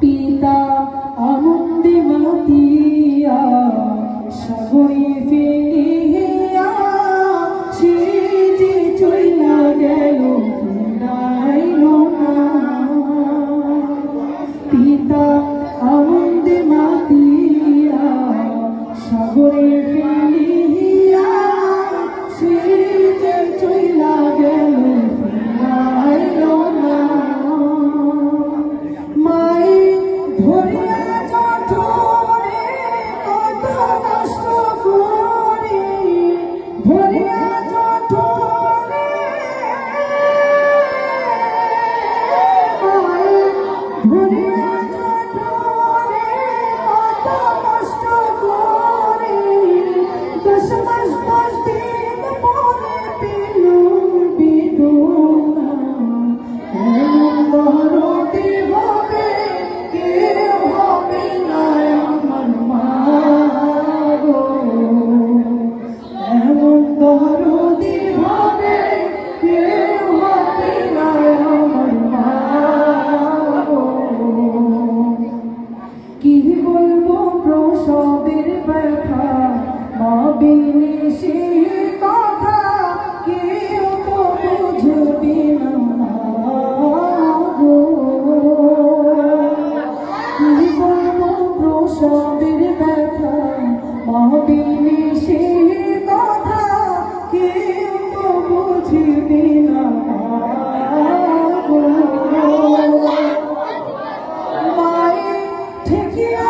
পিতা আনন্দে মাতিয়া Sagari sabore feliz. শব্দের ব্যথা মহবিনে সে কথা কেউ তো বুঝবে না। মায়ের ঠেকিয়া